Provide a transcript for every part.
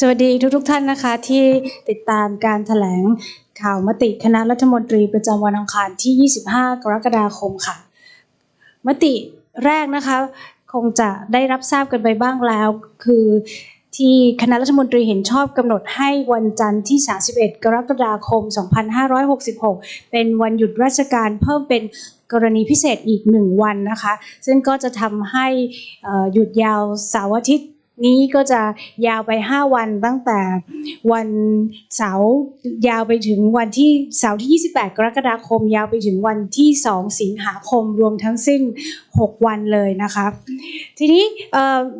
สวัสดีทุกทท่านนะคะที่ติดตามการแถลงข่าวมติคณะรัฐมนตรีประจำวันอังคารที่ 25 กรกฎาคมค่ะ มติแรกนะคะคงจะได้รับทราบกันไปบ้างแล้ว คือที่คณะรัฐมนตรีเห็นชอบกำหนดให้วันจันทร์ที่ 31 กรกฎาคม 2566 เป็นวันหยุดราชการเพิ่มเป็นกรณีพิเศษอีกหนึ่งวันนะคะ ซึ่งก็จะทำให้หยุดยาวเสาร์อาทิตย์ นี้ก็จะยาวไป 5 วันตั้งแต่วันเสาร์ยาวไปถึงวันที่เสาร์ที่ 28 กรกฎาคม ยาวไปถึงวันที่ 2 สิงหาคมรวมทั้งสิ้น 6 วันเลยนะคะทีนี้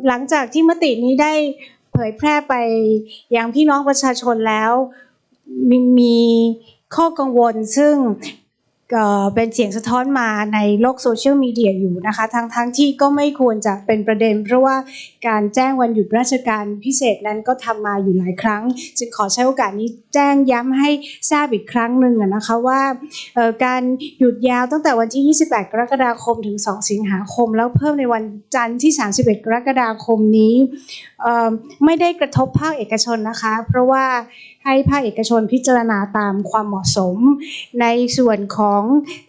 หลังจากที่มตินี้ได้เผยแพร่ไปยังพี่น้องประชาชนแล้วมมีข้อกังวลซึ่ง เป็นเสียงสะท้อนมาในโลกโซเชียลมีเดียอยู่นะคะทั้งทั้งที่ก็ไม่ควรจะเป็นประเด็น เพราะว่าการแจ้งวันหยุดราชการพิเศษนั้นก็ทำมาอยู่หลายครั้ง จึงขอใช้โอกาสนี้แจ้งย้ำให้ทราบอีกครั้งหนึ่งนะคะว่าการหยุดยาวตั้งแต่วันที่ 28 กรกฎาคมถึง 2 สิงหาคม แล้วเพิ่มในวันจันทร์ที่ 31 กรกฎาคมนี้ไม่ได้กระทบภาคเอกชนนะคะ เพราะว่า ให้ภาคเอกชนพิจารณาตามความเหมาะสม ในส่วนของ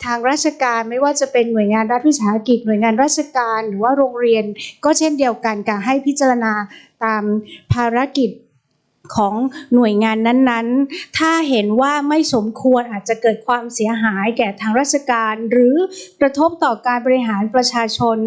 ทางราชการไม่ว่าจะเป็นหน่วยงานรัฐวิสาหกิจ หน่วยงานราชการหรือว่าโรงเรียน ก็เช่นเดียวกันการให้พิจารณาตามภารกิจของหน่วยงานนั้นๆ ถ้าเห็นว่าไม่สมควรอาจจะเกิดความเสียหายแก่ทางราชการ หรือกระทบต่อการบริหารประชาชน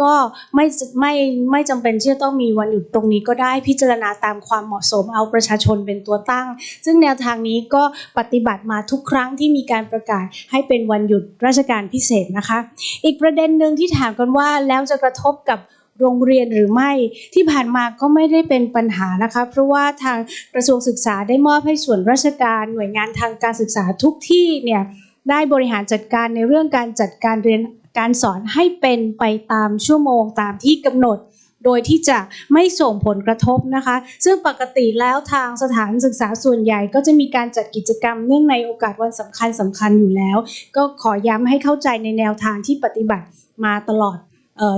ก็ไม่ไม่ไม่จำเป็นที่จะต้องมีวันหยุดตรงนี้ก็ได้พิจารณาตามความเหมาะสมเอาประชาชนเป็นตัวตั้ง ซึ่งแนวทางนี้ก็ปฏิบัติมาทุกครั้งที่มีการประกาศให้เป็นวันหยุดราชการพิเศษนะคะ อีกประเด็นหนึ่งที่ถามกันว่าแล้วจะกระทบกับโรงเรียนหรือไม่ที่ผ่านมาก็ไม่ได้เป็นปัญหานะคะ เพราะว่าทางกระทรวงศึกษาได้มอบให้ส่วนราชการหน่วยงานทางการศึกษาทุกที่เนี่ยได้บริหารจัดการในเรื่องการจัดการเรียน การสอนให้เป็นไปตามชั่วโมงตามที่กำหนด โดยที่จะไม่ส่งผลกระทบนะคะ ซึ่งปกติแล้วทางสถานศึกษาส่วนใหญ่ ก็จะมีการจัดกิจกรรมเนื่องในโอกาสวันสำคัญสำคัญอยู่แล้ว ก็ขอย้ำให้เข้าใจในแนวทางที่ปฏิบัติมาตลอด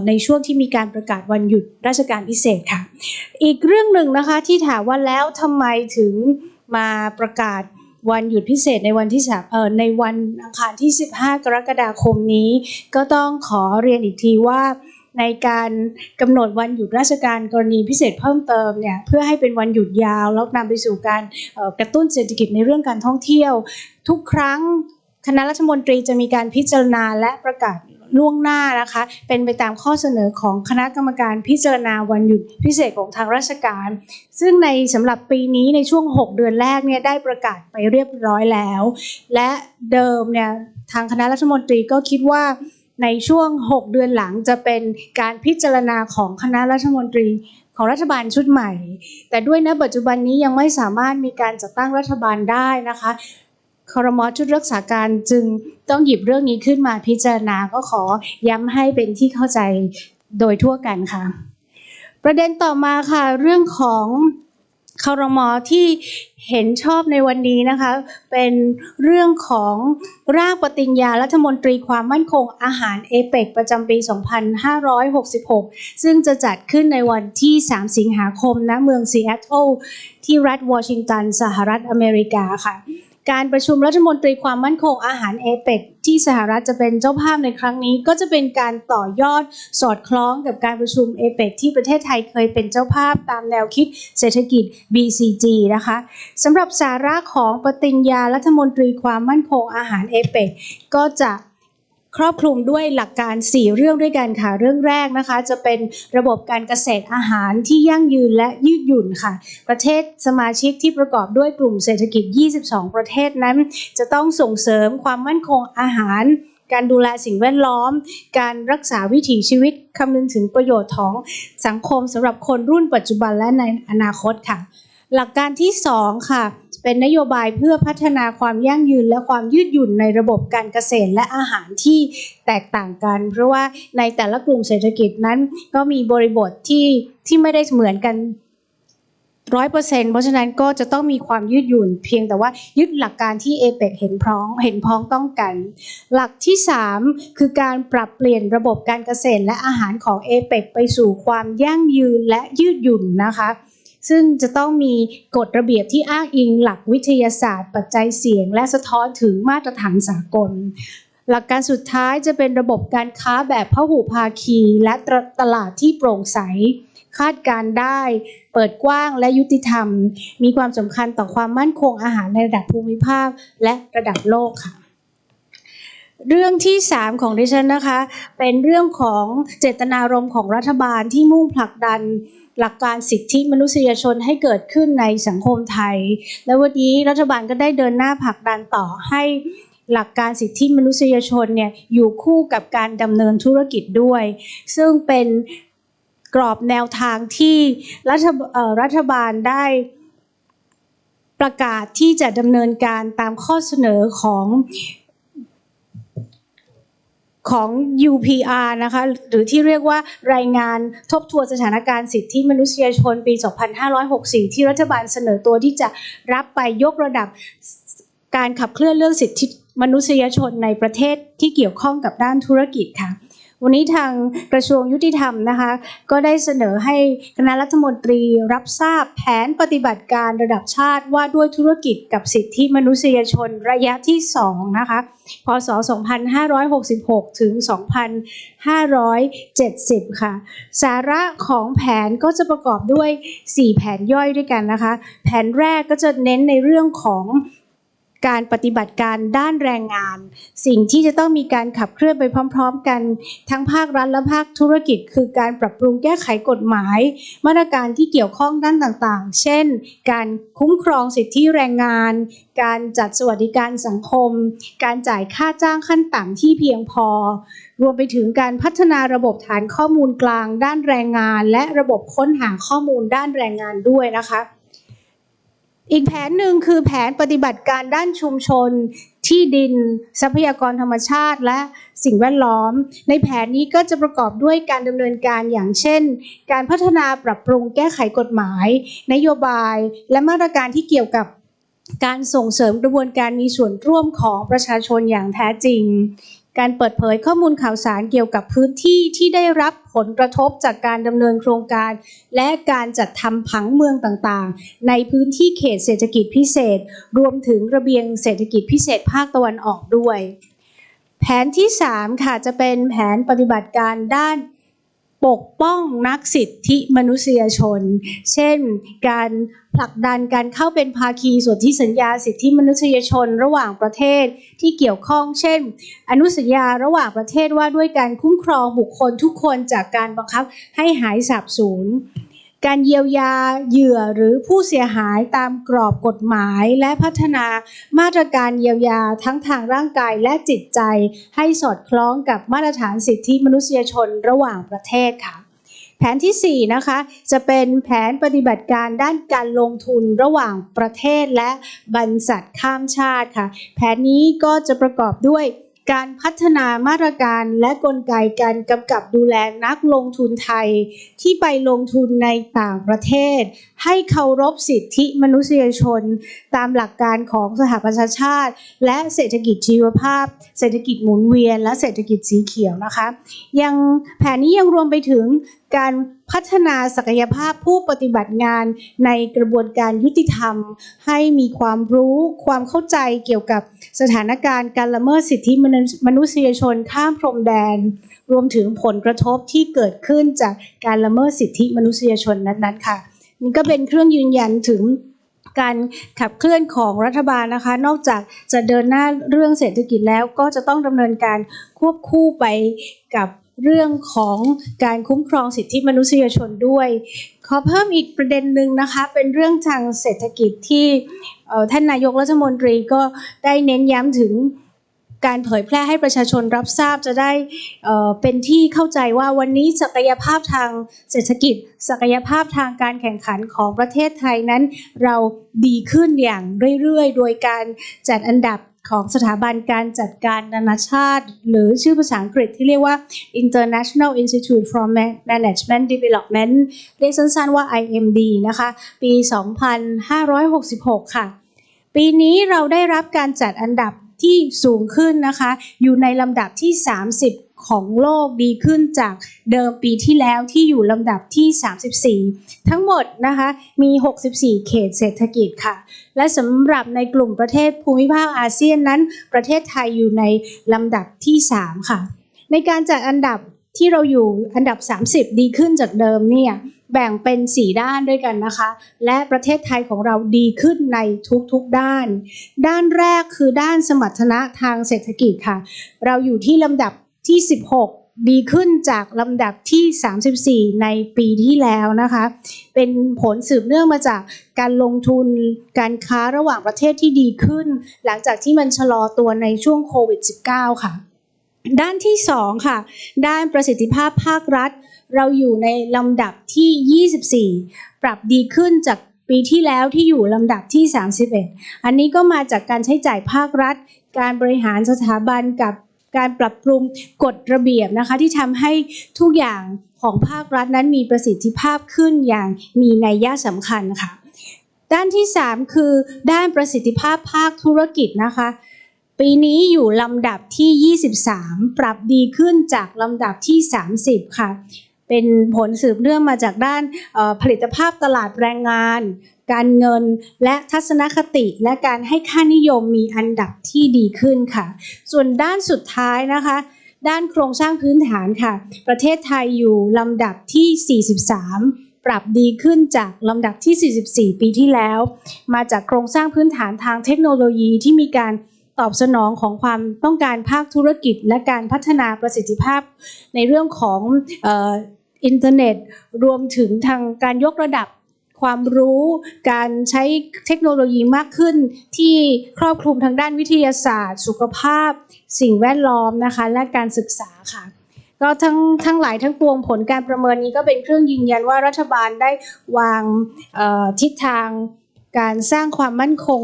ในช่วงที่มีการประกาศวันหยุดราชการพิเศษค่ะ อีกเรื่องหนึ่งนะคะที่ถามว่าแล้วทำไมถึงมาประกาศ วันหยุดพิเศษในวันที่สามเอ่อในวันอังคารที่ 15 กรกฎาคมนี้ ก็ต้องขอเรียนอีกทีว่าในการกำหนดวันหยุดราชการกรณีพิเศษเพิ่มเติมเนี่ยเพื่อให้เป็นวันหยุดยาว แล้วนำไปสู่การกระตุ้นเศรษฐกิจในเรื่องการท่องเที่ยว ทุกครั้งคณะรัฐมนตรีจะมีการพิจารณาและประกาศ ล่วงหน้านะคะ เป็นไปตามข้อเสนอของคณะกรรมการพิจารณาวันหยุดพิเศษของทางราชการ ซึ่งในสำหรับปีนี้ในช่วง 6 เดือนแรกเนี่ยได้ประกาศไปเรียบร้อยแล้ว และเดิมเนี่ยทางคณะรัฐมนตรีก็คิดว่าในช่วง 6 เดือนหลังจะเป็นการพิจารณาของคณะรัฐมนตรีของรัฐบาลชุดใหม่ แต่ด้วยณปัจจุบันนี้ยังไม่สามารถมีการจัดตั้งรัฐบาลได้นะคะ ครมอชุดรักษาการจึงต้องหยิบเรื่องนี้ขึ้นมาพิจารณาก็ขอย้ำให้เป็นที่เข้าใจโดยทั่วกันค่ะ ประเด็นต่อมาค่ะ เรื่องของครมอที่เห็นชอบในวันนี้นะคะ เป็นเรื่องของร่างปฏิญญารัฐมนตรีความมั่นคงอาหารเอเปกประจำปี 2566 ซึ่งจะจัดขึ้นในวันที่ 3 สิงหาคมณเมืองซีแอตเทิลที่รัฐวอชิงตัน สหรัฐอเมริกาค่ะ การประชุมรัฐมนตรีความมั่นคงอาหารเอเปกที่สหรัฐจะเป็นเจ้าภาพในครั้งนี้ ก็จะเป็นการต่อยอดสอดคล้องกับการประชุมเอเปกที่ประเทศไทยเคยเป็นเจ้าภาพตามแนวคิดเศรษฐกิจ BCG นะคะสำหรับสาระของปฏิญญารัฐมนตรีความมั่นคงอาหารเอเปกก็จะ ครอบคลุมด้วยหลักการ 4 เรื่องด้วยกันค่ะเรื่องแรกนะคะ จะเป็นระบบการเกษตรอาหารที่ยั่งยืนและยืดหยุ่นค่ะ ประเทศสมาชิกที่ประกอบด้วยกลุ่มเศรษฐกิจ 22 ประเทศนั้น จะต้องส่งเสริมความมั่นคงอาหารการดูแลสิ่งแวดล้อม การรักษาวิถีชีวิต คำนึงถึงประโยชน์ของสังคมสำหรับคนรุ่นปัจจุบันและในอนาคตค่ะ หลักการที่ 2 ค่ะ เป็นนโยบายเพื่อพัฒนาความยั่งยืนและความยืดหยุ่นในระบบการเกษตรและอาหารที่แตกต่างกัน เพราะว่าในแต่ละกลุ่มเศรษฐกิจนั้นก็มีบริบทที่ที่ไม่ได้เหมือนกันร้อยเปอร์เซ็นต์เพราะฉะนั้นก็จะต้องมีความยืดหยุ่น เพียงแต่ว่ายึดหลักการที่เอเปกเห็นพร้อมเห็นพ้องต้องกัน หลักที่ 3 คือการปรับเปลี่ยนระบบการเกษตรและอาหารของเอเปกไปสู่ความยั่งยืนและยืดหยุ่นนะคะ ซึ่งจะต้องมีกฎระเบียบที่อ้างอิงหลักวิทยาศาสตร์ ปัจจัยเสี่ยง และสะท้อนถึงมาตรฐานสากล หลักการสุดท้ายจะเป็นระบบการค้าแบบพหุภาคี และตลาดที่โปร่งใส คาดการได้ เปิดกว้างและยุติธรรม มีความสำคัญต่อความมั่นคงอาหารในระดับภูมิภาคและระดับโลกค่ะเรื่องที่ 3 ของดิฉันนะคะ เป็นเรื่องของเจตนารมณ์ของรัฐบาลที่มุ่งผลักดัน หลักการสิทธิมนุษยชนให้เกิดขึ้นในสังคมไทย และวันนี้รัฐบาลก็ได้เดินหน้าผลักดันต่อให้หลักการสิทธิมนุษยชนเนี่ยอยู่คู่กับการดำเนินธุรกิจด้วย ซึ่งเป็นกรอบแนวทางที่รัฐรัฐบาลได้ประกาศที่จะดำเนินการตามข้อเสนอของ ของ UPR นะคะหรือที่เรียกว่ารายงานทบทวนสถานการณ์สิทธิมนุษยชนปี 2564 ที่รัฐบาลเสนอตัวที่จะรับไปยกระดับการขับเคลื่อนเรื่องสิทธิมนุษยชนในประเทศที่เกี่ยวข้องกับด้านธุรกิจค่ะ วันนี้ทางกระทรวงยุติธรรมนะคะ ก็ได้เสนอให้คณะรัฐมนตรีรับทราบแผนปฏิบัติการระดับชาติว่าด้วยธุรกิจกับสิทธิมนุษยชนระยะที่ 2 นะคะ พศ 2566 ถึง 2570 ค่ะ สาระของแผนก็จะประกอบด้วย 4 แผนย่อยด้วยกันนะคะ แผนแรกก็จะเน้นในเรื่องของ การปฏิบัติการด้านแรงงาน สิ่งที่จะต้องมีการขับเคลื่อนไปพร้อม ๆ กัน ทั้งภาครัฐและภาคธุรกิจ คือการปรับปรุงแก้ไขกฎหมาย มาตรการที่เกี่ยวข้องด้านต่างๆ เช่น การคุ้มครองสิทธิแรงงาน การจัดสวัสดิการสังคม การจ่ายค่าจ้างขั้นต่ำที่เพียงพอ รวมไปถึงการพัฒนาระบบฐานข้อมูลกลาง ด้านแรงงาน และระบบค้นหาข้อมูลด้านแรงงานด้วยนะคะ อีกแผนหนึ่งคือแผนปฏิบัติการด้านชุมชน ที่ดิน ทรัพยากรธรรมชาติ และสิ่งแวดล้อม ในแผนนี้ก็จะประกอบด้วยการดำเนินการอย่างเช่น การพัฒนาปรับปรุงแก้ไขกฎหมาย นโยบาย และมาตรการที่เกี่ยวกับการส่งเสริมกระบวนการมีส่วนร่วมของประชาชนอย่างแท้จริง การเปิดเผยข้อมูลข่าวสารเกี่ยวกับพื้นที่ที่ได้รับผลกระทบจากการดำเนินโครงการ และการจัดทำผังเมืองต่างๆ ในพื้นที่เขตเศรษฐกิจพิเศษ รวมถึงระเบียงเศรษฐกิจพิเศษภาคตะวันออกด้วย แผนที่ 3 ค่ะจะเป็นแผนปฏิบัติการด้านปกป้องนักสิทธิมนุษยชน เช่น การ ผลักดันการเข้าเป็นภาคีส่วนที่สัญญาสิทธิมนุษยชนระหว่างประเทศที่เกี่ยวข้อง เช่น อนุสัญญาระหว่างประเทศว่าด้วยการคุ้มครองบุคคลทุกคนจากการบังคับให้หายสาบสูญการเยียวยาเหยื่อหรือผู้เสียหายตามกรอบกฎหมายและพัฒนามาตรการเยียวยาทั้งทางร่างกายและจิตใจ ให้สอดคล้องกับมาตรฐานสิทธิมนุษยชนระหว่างประเทศค่ะ แผนที่ 4 นะคะ จะเป็นแผนปฏิบัติการด้านการลงทุนระหว่างประเทศและบรรษัทข้ามชาติค่ะ แผนนี้ก็จะประกอบด้วยการพัฒนามาตรการและกลไกการกำกับดูแลนักลงทุนไทย ที่ไปลงทุนในต่างประเทศให้เคารพสิทธิมนุษยชน ตามหลักการของสหประชาชาติ และเศรษฐกิจชีวภาพ เศรษฐกิจหมุนเวียน และเศรษฐกิจสีเขียวนะคะ ยังแผนนี้ยังรวมไปถึงการพัฒนาศักยภาพผู้ปฏิบัติงานในกระบวนการยุติธรรม ให้มีความรู้ความเข้าใจเกี่ยวกับสถานการณ์การละเมิดสิทธิมนุษยชนข้ามพรมแดน รวมถึงผลกระทบที่เกิดขึ้นจากการละเมิดสิทธิมนุษยชนนั้นๆค่ะ นี่ก็เป็นเครื่องยืนยันถึงการขับเคลื่อนของรัฐบาลนะคะ นอกจากจะเดินหน้าเรื่องเศรษฐกิจแล้วก็จะต้องดำเนินการควบคู่ไปกับเรื่องของการคุ้มครองสิทธิมนุษยชนด้วย ขอเพิ่มอีกประเด็นหนึ่งนะคะ เป็นเรื่องทางเศรษฐกิจที่ท่านนายกรัฐมนตรีก็ได้เน้นย้ำถึง การเผยแพร่ให้ประชาชนรับทราบจะได้เอ่อเป็นที่เข้าใจว่าวันนี้ศักยภาพทางเศรษฐกิจ ศักยภาพทางการแข่งขันของประเทศไทยนั้น เราดีขึ้นอย่างเรื่อยๆ โดยการจัดอันดับของสถาบันการจัดการนานาชาติ หรือชื่อภาษาอังกฤษที่เรียกว่า International Institute for Management Development เรียกสั้นๆว่า IMD นะคะ ปี 2566 ค่ะ ปีนี้เราได้รับการจัดอันดับ ที่สูงขึ้นนะคะ อยู่ในลำดับที่ 30 ของโลกดีขึ้นจากเดิมปีที่แล้วที่อยู่ลำดับที่ 34 ทั้งหมดนะคะมี 64 เขตเศรษฐกิจค่ะ และสำหรับในกลุ่มประเทศภูมิภาคอาเซียนนั้น ประเทศไทยอยู่ในลำดับที่ 3 ค่ะ ในการจัดอันดับที่เราอยู่อันดับ 30 ดีขึ้นจากเดิมเนี่ย แบ่งเป็น 4 ด้านด้วยกันนะคะ และประเทศไทยของเราดีขึ้นในทุกๆด้าน ด้านแรกคือด้านสมรรถนะทางเศรษฐกิจค่ะ เราอยู่ที่ลำดับที่ 16ดีขึ้นจากลำดับที่ 34 ในปีที่แล้วนะคะ เป็นผลสืบเนื่องมาจากการลงทุนการค้าระหว่างประเทศที่ดีขึ้น หลังจากที่มันชะลอตัวในช่วงโควิด -19 ค่ะ ด้านที่ 2 ค่ะ ด้านประสิทธิภาพภาครัฐ เราอยู่ในลำดับที่ 24 ปรับดีขึ้นจากปีที่แล้วที่อยู่ลำดับที่ 31 อันนี้ก็มาจากการใช้จ่ายภาครัฐ การบริหารสถาบันกับการปรับปรุงกฎระเบียบนะคะที่ทำให้ทุกอย่างของภาครัฐนั้นมีประสิทธิภาพขึ้นอย่างมีนัยยะสำคัญค่ะ ด้านที่ 3 คือด้านประสิทธิภาพภาคธุรกิจนะคะ ปีนี้อยู่ลำดับที่ 23 ปรับดีขึ้นจากลำดับที่ 30 ค่ะ เป็นผลสืบเนื่องมาจากด้านผลิตภาพตลาดแรงงาน การเงินและทัศนคติและการให้ค่านิยมมีอันดับที่ดีขึ้นค่ะ ส่วนด้านสุดท้ายนะคะด้านโครงสร้างพื้นฐานค่ะ ประเทศไทยอยู่ลำดับที่ 43 ปรับดีขึ้นจากลำดับที่ 44 ปีที่แล้ว มาจากโครงสร้างพื้นฐานทางเทคโนโลยีที่มีการ ตอบสนองของความต้องการภาคธุรกิจ และการพัฒนาประสิทธิภาพในเรื่องของอินเทอร์เน็ต รวมถึงทางการยกระดับความรู้การใช้เทคโนโลยีมากขึ้น ที่ครอบคลุมทางด้านวิทยาศาสตร์ สุขภาพ สิ่งแวดล้อมนะคะ และการศึกษาค่ะก็ทั้งทั้งหลายทั้งปวงผลการประเมินนี้ก็เป็นเครื่องยืนยันว่ารัฐบาลได้วางทิศทาง การสร้างความมั่นคง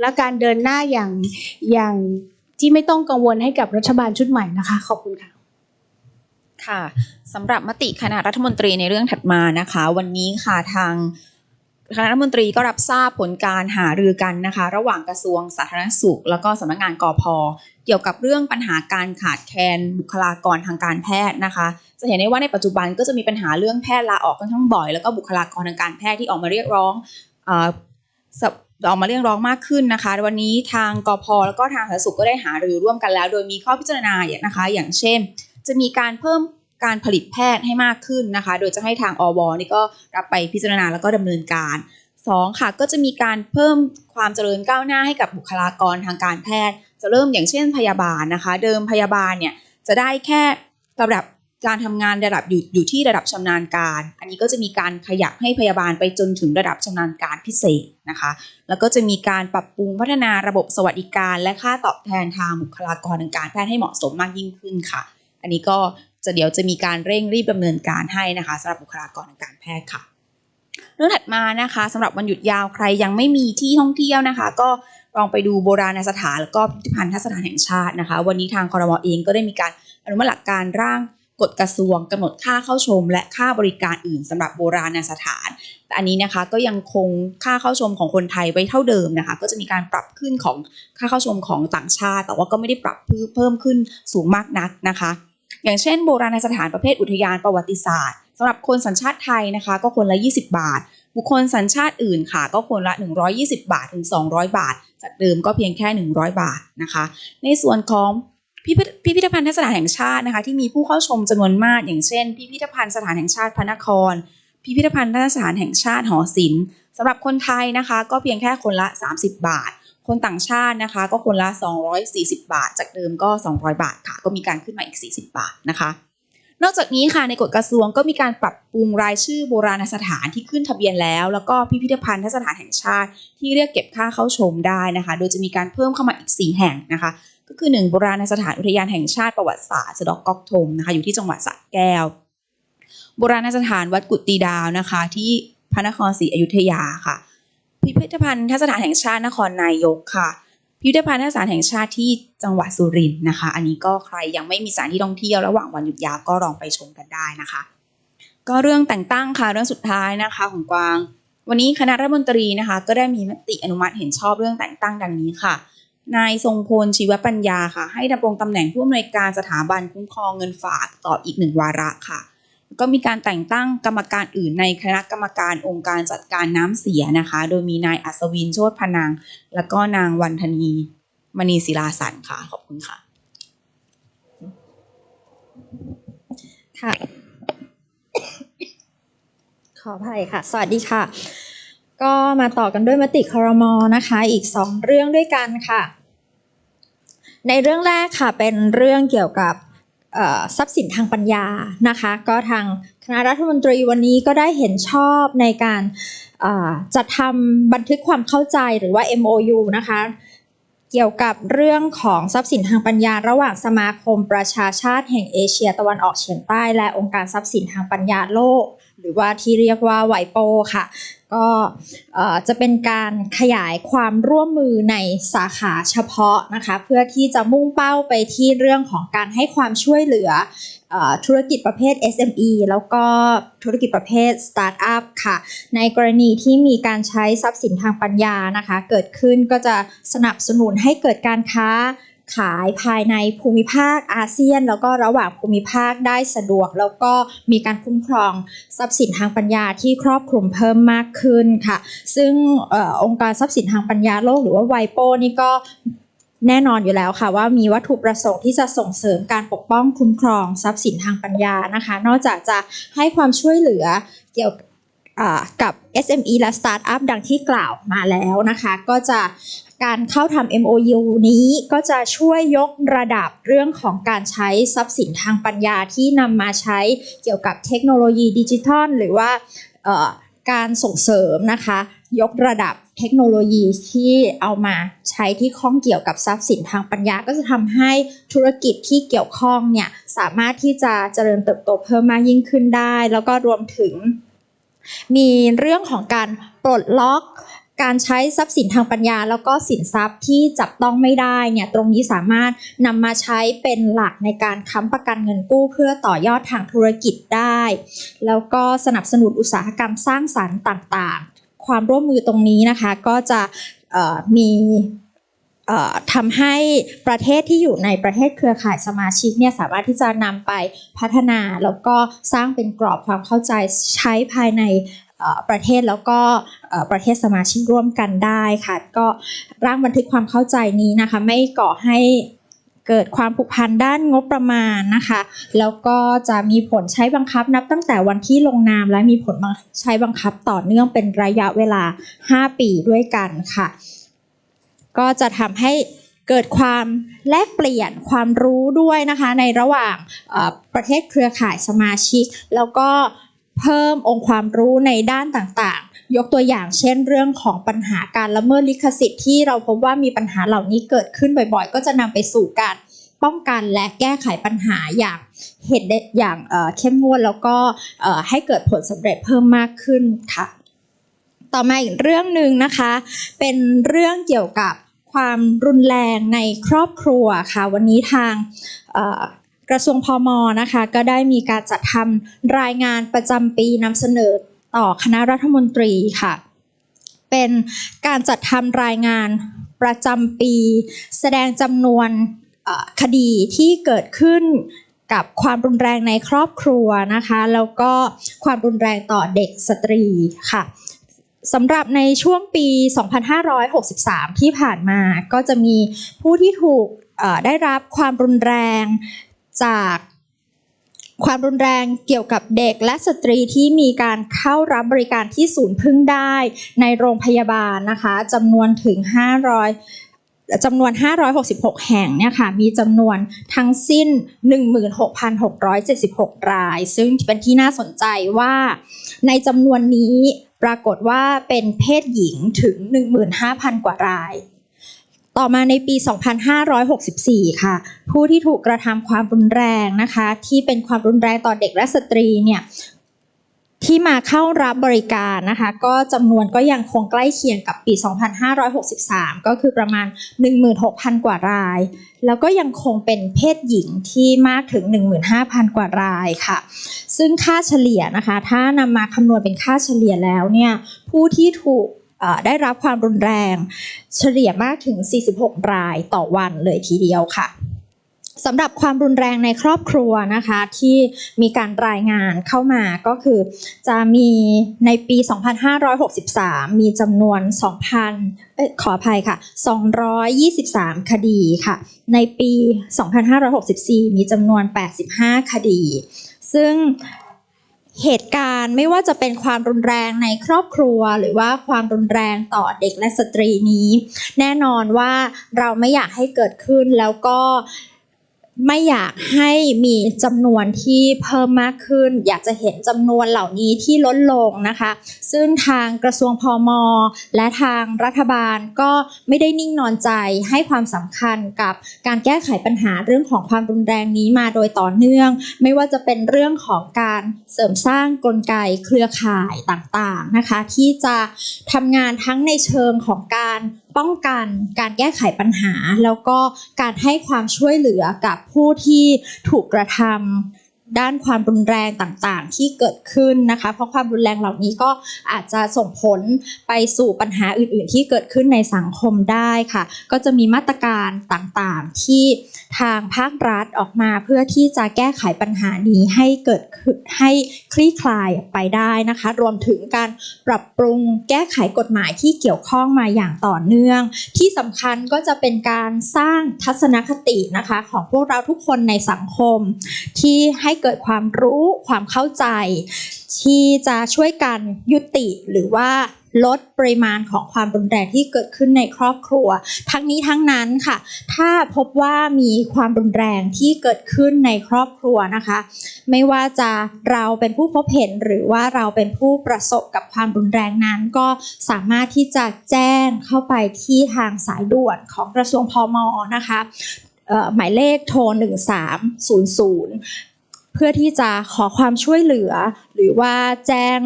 และการเดินหน้าอย่างอย่างที่ไม่ต้องกังวลให้กับรัฐบาลชุดใหม่นะคะ ขอบคุณค่ะค่ะสำหรับมติคณะรัฐมนตรีในเรื่องถัดมานะคะ วันนี้ค่ะทางคณะรัฐมนตรีก็รับทราบผลการหารือกันนะคะ ระหว่างกระทรวงสาธารณสุข แล้วก็สำนักงานกอพเกี่ยวกับเรื่องปัญหาการขาดแคลนบุคลากรทางการแพทย์นะคะ จะเห็นได้ว่าในปัจจุบันก็จะมีปัญหาเรื่องแพทย์ลาออกค่อนข้งบ่อย แล้วก็บุคลากรทางการแพทย์ที่ออกมาเรียกร้อง ออกมาเรียกร้องมากขึ้นนะคะ วันนี้ทางกพแล้วก็ทางสาธารณสุขก็ได้หารือร่วมกันแล้ว โดยมีข้อพิจารณาอย่างนะคะ อย่างเช่น จะมีการเพิ่มการผลิตแพทย์ให้มากขึ้นนะคะ โดยจะให้ทางอวนี่ก็รับไปพิจารณาแล้วก็ดำเนินการสองค่ะก็จะมีการเพิ่มความเจริญก้าวหน้าให้กับบุคลากรทางการแพทย์ จะเริ่มอย่างเช่นพยาบาลนะคะ เดิมพยาบาลเนี่ยจะได้แค่ระดับ การทำงานระดับอยู่อยู่ที่ระดับชำนาญการ อันนี้ก็จะมีการขยับให้พยาบาลไปจนถึงระดับชำนาญการพิเศษนะคะ แล้วก็จะมีการปรับปรุงพัฒนาระบบสวัสดิการ และค่าตอบแทนทางบุคลากรทางการแพทย์ให้เหมาะสมมากยิ่งขึ้นค่ะ อันนี้ก็จะเดี๋ยวจะมีการเร่งรีบดำเนินการให้นะคะสำหรับบุคลากรทางการแพทย์ค่ะ เรื่องถัดมานะคะสำหรับวันหยุดยาวใครยังไม่มีที่ท่องเที่ยวนะคะ ก็ลองไปดูโบราณสถานแล้วก็พิพิธภัณฑสถานแห่งชาตินะคะ วันนี้ทางคอรมอเองก็ได้มีการอนุมัติหลักการร่าง กฎกระทรวงกำหนดค่าเข้าชม และค่าบริการอื่นสำหรับโบราณสถาน แต่อันนี้นะคะก็ยังคงค่าเข้าชมของคนไทยไว้เท่าเดิมนะคะ ก็จะมีการปรับขึ้นของค่าเข้าชมของต่างชาติ แต่ว่าก็ไม่ได้ปรับเพิ่มขึ้นสูงมากนักนะคะ อย่างเช่น โบราณสถานประเภทอุทยานประวัติศาสตร์สำหรับคนสัญชาติไทยนะคะ ก็คนละ 20 บาท บุคคลสัญชาติอื่นค่ะ ก็คนละ 120 บาทถึง 200 บาท จากเดิมก็เพียงแค่ 100 บาทนะคะ ในส่วนของ พิพิธพิพิธภัณฑ์สถานแห่งชาตินะคะที่มีผู้เข้าชมจำนวนมาก อย่างเช่น พิพิธภัณฑ์สถานแห่งชาติพระนคร พิพิธภัณฑ์สถานแห่งชาติหอศิลป์สำหรับคนไทยนะคะ ก็เพียงแค่คนละ 30 บาท คนต่างชาตินะคะ ก็คนละ 240 บาท จากเดิมก็ 200 บาทค่ะ ก็มีการขึ้นมาอีก 40 บาทนะคะ นอกจากนี้ค่ะในกฎกระทรวงก็มีการปรับปรุงรายชื่อโบราณสถานที่ขึ้นทะเบียนแล้ว แล้วก็พิพิธภัณฑ์สถานแห่งชาติ ที่เรียกเก็บค่าเข้าชมได้นะคะ โดยจะมีการเพิ่มเข้ามาอีก 4 แห่งนะคะ ก็คือ 1 โบราณสถานอุทยานแห่งชาติประวัติศาสตร์สะดอกก๊อกทมนะคะอยู่ที่จังหวัดสระแก้ว โบราณสถานวัดกุฏิดาวนะคะ ที่พระนครศรีอยุธยาค่ะ พิพิธภัณฑ์สถานแห่งชาตินครนายกค่ะ พิพิธภัณฑ์สถานแห่งชาติที่จังหวัดสุรินทร์นะคะ อันนี้ก็ใครยังไม่มีสถานที่ท่องเที่ยวระหว่างวันหยุดยาวก็ลองไปชมกันได้นะคะ ก็เรื่องแต่งตั้งค่ะเรื่องสุดท้ายนะคะของกวาง วันนี้คณะรัฐมนตรีนะคะ ก็ได้มีมติอนุมัติเห็นชอบเรื่องแต่งตั้งดังนี้ค่ะ นายทรงพลชีวปัญญาค่ะ ให้ดำรงตำแหน่งผู้อำนวยการสถาบันคุ้มครองเงินฝากต่ออีกหนึ่งวาระค่ะ ก็มีการแต่งตั้งกรรมการอื่นในคณะกรรมการองค์การจัดการน้ำเสียนะคะ โดยมีนายอัศวินโชติพนังแล้วก็นางวันธนีมณีศิลาสันค่ะ ขอบคุณค่ะ ค่ะ ขออภัยค่ะ สวัสดีค่ะ ก็มาต่อกันด้วยมติคอรมอนะคะอีกสองเรื่องด้วยกันค่ะ ในเรื่องแรกค่ะเป็นเรื่องเกี่ยวกับทรัพย์สินทางปัญญานะคะ ก็ทางคณะรัฐมนตรีวันนี้ก็ได้เห็นชอบในการจัดทำบันทึกความเข้าใจหรือว่า MOU นะคะ เกี่ยวกับเรื่องของทรัพย์สินทางปัญญา ระหว่างสมาคมประชาชาติแห่งเอเชียตะวันออกเฉียงใต้ และองค์การทรัพย์สินทางปัญญาโลก หรือว่าที่เรียกว่าไวโปค่ะ ก็จะเป็นการขยายความร่วมมือในสาขาเฉพาะนะคะ เพื่อที่จะมุ่งเป้าไปที่เรื่องของการให้ความช่วยเหลืออธุรกิจประเภท SME แล้วก็ธุรกิจประเภทสตาร์ทอัพค่ะ ในกรณีที่มีการใช้ทรัพย์สินทางปัญญานะคะ เกิดขึ้นก็จะสนับสนุนให้เกิดการค้า ขายภายในภูมิภาคอาเซียน แล้วก็ระหว่างภูมิภาคได้สะดวก แล้วก็มีการคุ้มครองทรัพย์สินทางปัญญาที่ครอบคลุมเพิ่มมากขึ้นค่ะ ซึ่งอองค์การทรัพย์สินทางปัญญาโลกหรือว่าไวโปนี่ก็แน่นอนอยู่แล้วค่ะว่ามีวัตถุประสงค์ที่จะส่งเสริมการปกป้องคุ้มครองทรัพย์สินทางปัญญานะคะ นอกจากจะให้ความช่วยเหลือเกี่ยวกับ SME และ Startup ดังที่กล่าวมาแล้วนะคะ ก็จะ การเข้าทำ MOU นี้ก็จะช่วยยกระดับเรื่องของการใช้ทรัพย์สินทางปัญญาที่นำมาใช้เกี่ยวกับเทคโนโลยีดิจิทัล หรือว่าการส่งเสริมนะคะ ยกระดับเทคโนโลยีที่เอามาใช้ที่ข้องเกี่ยวกับทรัพย์สินทางปัญญา ก็จะทำให้ธุรกิจที่เกี่ยวข้องเนี่ยสามารถที่จะเจริญเติบโตเพิ่มมากยิ่งขึ้นได้ แล้วก็รวมถึงมีเรื่องของการปลดล็อก การใช้ทรัพย์สินทางปัญญา แล้วก็สินทรัพย์ที่จับต้องไม่ได้เนี่ยตรงนี้สามารถนำมาใช้เป็นหลักในการค้ำประกันเงินกู้เพื่อต่อยอดทางธุรกิจได้ แล้วก็สนับสนุนอุตสาหกรรมสร้างสรรค์ต่างๆ ความร่วมมือตรงนี้นะคะก็จะมีทำให้ประเทศที่อยู่ในประเทศเครือข่ายสมาชิกเนี่ยสามารถที่จะนำไปพัฒนาแล้วก็สร้างเป็นกรอบความเข้าใจใช้ภายใน ประเทศแล้วก็ประเทศสมาชิกร่วมกันได้ค่ะ ก็ร่างบันทึกความเข้าใจนี้นะคะไม่ก่อให้เกิดความผูกพันด้านงบประมาณนะคะ แล้วก็จะมีผลใช้บังคับนับตั้งแต่วันที่ลงนาม และมีผลใช้บังคับต่อเนื่องเป็นระยะเวลา 5 ปีด้วยกันค่ะ ก็จะทำให้เกิดความแลกเปลี่ยนความรู้ด้วยนะคะ ในระหว่างประเทศเครือข่ายสมาชิก แล้วก็ เพิ่มองค์ความรู้ในด้านต่างๆ ยกตัวอย่างเช่นเรื่องของปัญหาการละเมิดลิขสิทธิ์ที่เราพบว่ามีปัญหาเหล่านี้เกิดขึ้นบ่อยๆ ก็จะนำไปสู่การป้องกันและแก้ไขปัญหาอย่างเห็นได้อย่างเข้มงวดแล้วก็ให้เกิดผลสำเร็จเพิ่มมากขึ้นค่ะ ต่อมาอีกเรื่องหนึ่งนะคะ เป็นเรื่องเกี่ยวกับความรุนแรงในครอบครัวค่ะ วันนี้ทาง กระทรวงพมนะคะ ก็ได้มีการจัดทำรายงานประจำปีนำเสนอต่อคณะรัฐมนตรีค่ะ เป็นการจัดทำรายงานประจำปี แสดงจำนวนคดีที่เกิดขึ้นกับความรุนแรงในครอบครัวนะคะ แล้วก็ความรุนแรงต่อเด็กสตรีค่ะสำหรับในช่วงปี 2563 ที่ผ่านมาก็จะมีผู้ที่ถูกได้รับความรุนแรง จากความรุนแรงเกี่ยวกับเด็กและสตรีที่มีการเข้ารับบริการที่ศูนย์พึ่งได้ในโรงพยาบาลนะคะจำนวนถึง 500จำนวน 566 แห่งเนี่ยค่ะ มีจำนวนทั้งสิ้น 16,676 ราย ซึ่งเป็นที่น่าสนใจว่าในจำนวนนี้ปรากฏว่าเป็นเพศหญิงถึง 15,000 กว่าราย ต่อมาในปี 2564 ค่ะ ผู้ที่ถูกกระทำความรุนแรงนะคะ ที่เป็นความรุนแรงต่อเด็กและสตรีเนี่ยที่มาเข้ารับบริการนะคะ ก็จำนวนก็ยังคงใกล้เคียงกับปี 2563 ก็คือประมาณ 16,000 กว่าราย แล้วก็ยังคงเป็นเพศหญิงที่มากถึง 15,000 กว่ารายค่ะ ซึ่งค่าเฉลี่ยนะคะ ถ้านำมาคำนวณเป็นค่าเฉลี่ยแล้วเนี่ย ผู้ที่ถูก ได้รับความรุนแรง เฉลี่ยมากถึง 46 รายต่อวันเลยทีเดียวค่ะสำหรับความรุนแรงในครอบครัวนะคะที่มีการรายงานเข้ามาก็คือ จะมีในปี 2563 มีจำนวน 2,000เอ้ขออภัยค่ะ 223 คดีค่ะ ในปี 2564 มีจำนวน 85 คดี ซึ่ง เหตุการณ์ไม่ว่าจะเป็นความรุนแรงในครอบครัว หรือว่าความรุนแรงต่อเด็กและสตรีนี้ แน่นอนว่าเราไม่อยากให้เกิดขึ้นแล้วก็ ไม่อยากให้มีจำนวนที่เพิ่มมากขึ้น อยากจะเห็นจำนวนเหล่านี้ที่ลดลงนะคะ ซึ่งทางกระทรวงพมและทางรัฐบาลก็ไม่ได้นิ่งนอนใจให้ความสำคัญกับการแก้ไขปัญหาเรื่องของความรุนแรงนี้มาโดยต่อเนื่อง ไม่ว่าจะเป็นเรื่องของการเสริมสร้างกลไกเครือข่ายต่างๆนะคะ ที่จะทำงานทั้งในเชิงของการ ป้องกันการแก้ไขปัญหา แล้วก็การให้ความช่วยเหลือกับผู้ที่ถูกกระทำ ด้านความรุนแรงต่างๆ ที่เกิดขึ้นนะคะ เพราะความรุนแรงเหล่านี้ก็อาจจะส่งผลไปสู่ปัญหาอื่น ๆ ที่เกิดขึ้นในสังคมได้ค่ะ ก็จะมีมาตรการต่างๆ ที่ทางภาครัฐออกมาเพื่อที่จะแก้ไขปัญหานี้ให้เกิดขึ้นให้คลี่คลายไปได้นะคะ รวมถึงการปรับปรุงแก้ไขกฎหมายที่เกี่ยวข้องมาอย่างต่อเนื่อง ที่สำคัญก็จะเป็นการสร้างทัศนคตินะคะ ของพวกเราทุกคนในสังคมที่ให้เกิดความรู้ความเข้าใจ ที่จะช่วยกันยุติหรือว่าลดปริมาณของความรุนแรงที่เกิดขึ้นในครอบครัว ทั้งนี้ทั้งนั้นค่ะ ถ้าพบว่ามีความรุนแรงที่เกิดขึ้นในครอบครัวนะคะ ไม่ว่าจะเราเป็นผู้พบเห็นหรือว่าเราเป็นผู้ประสบกับความรุนแรงนั้น ก็สามารถที่จะแจ้งเข้าไปที่ทางสายด่วนของกระทรวงพมนะคะหมายเลขโทร 1300 เพื่อที่จะขอความช่วยเหลือ หรือว่าแจ้ง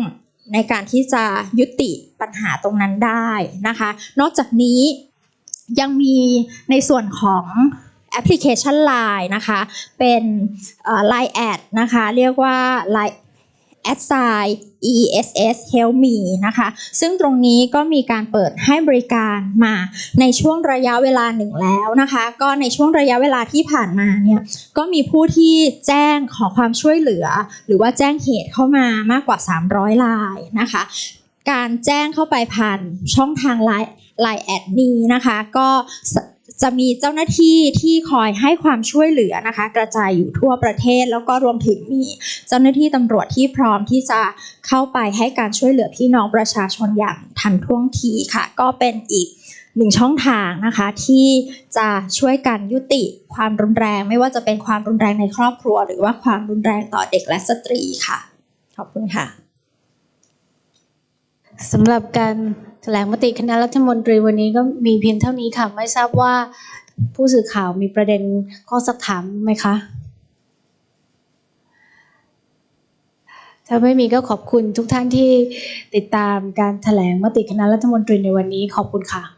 ในการที่จะยุติปัญหาตรงนั้นได้นะคะ นอกจากนี้ยังมีในส่วนของแอปพลิเคชัน Line นะคะ เป็น Line แอดนะคะ เรียกว่า Line แอดไซ ESS Help Me นะคะ ซึ่งตรงนี้ก็มีการเปิดให้บริการมาในช่วงระยะเวลาหนึ่งแล้วนะคะ ก็ในช่วงระยะเวลาที่ผ่านมาเนี่ยก็มีผู้ที่แจ้งขอความช่วยเหลือ หรือว่าแจ้งเหตุเข้ามามากกว่า 300รายนะคะ การแจ้งเข้าไปผ่านช่องทางไลน์ไลน์แอดนี้นะคะ ก็ จะมีเจ้าหน้าที่ที่คอยให้ความช่วยเหลือนะคะ กระจายอยู่ทั่วประเทศ แล้วก็รวมถึงมีเจ้าหน้าที่ตำรวจที่พร้อมที่จะเข้าไปให้การช่วยเหลือพี่น้องประชาชนอย่างทันท่วงทีค่ะ ก็เป็นอีกหนึ่งช่องทางนะคะที่จะช่วยกันยุติความรุนแรง ไม่ว่าจะเป็นความรุนแรงในครอบครัว หรือว่าความรุนแรงต่อเด็กและสตรีค่ะ ขอบคุณค่ะ สำหรับการแถลงมติคณะรัฐมนตรีวันนี้ก็มีเพียงเท่านี้ค่ะ ไม่ทราบว่าผู้สื่อข่าวมีประเด็นข้อสักถามไหมคะ ถ้าไม่มีก็ขอบคุณทุกท่านที่ติดตามการแถลงมติคณะรัฐมนตรีในวันนี้ขอบคุณค่ะ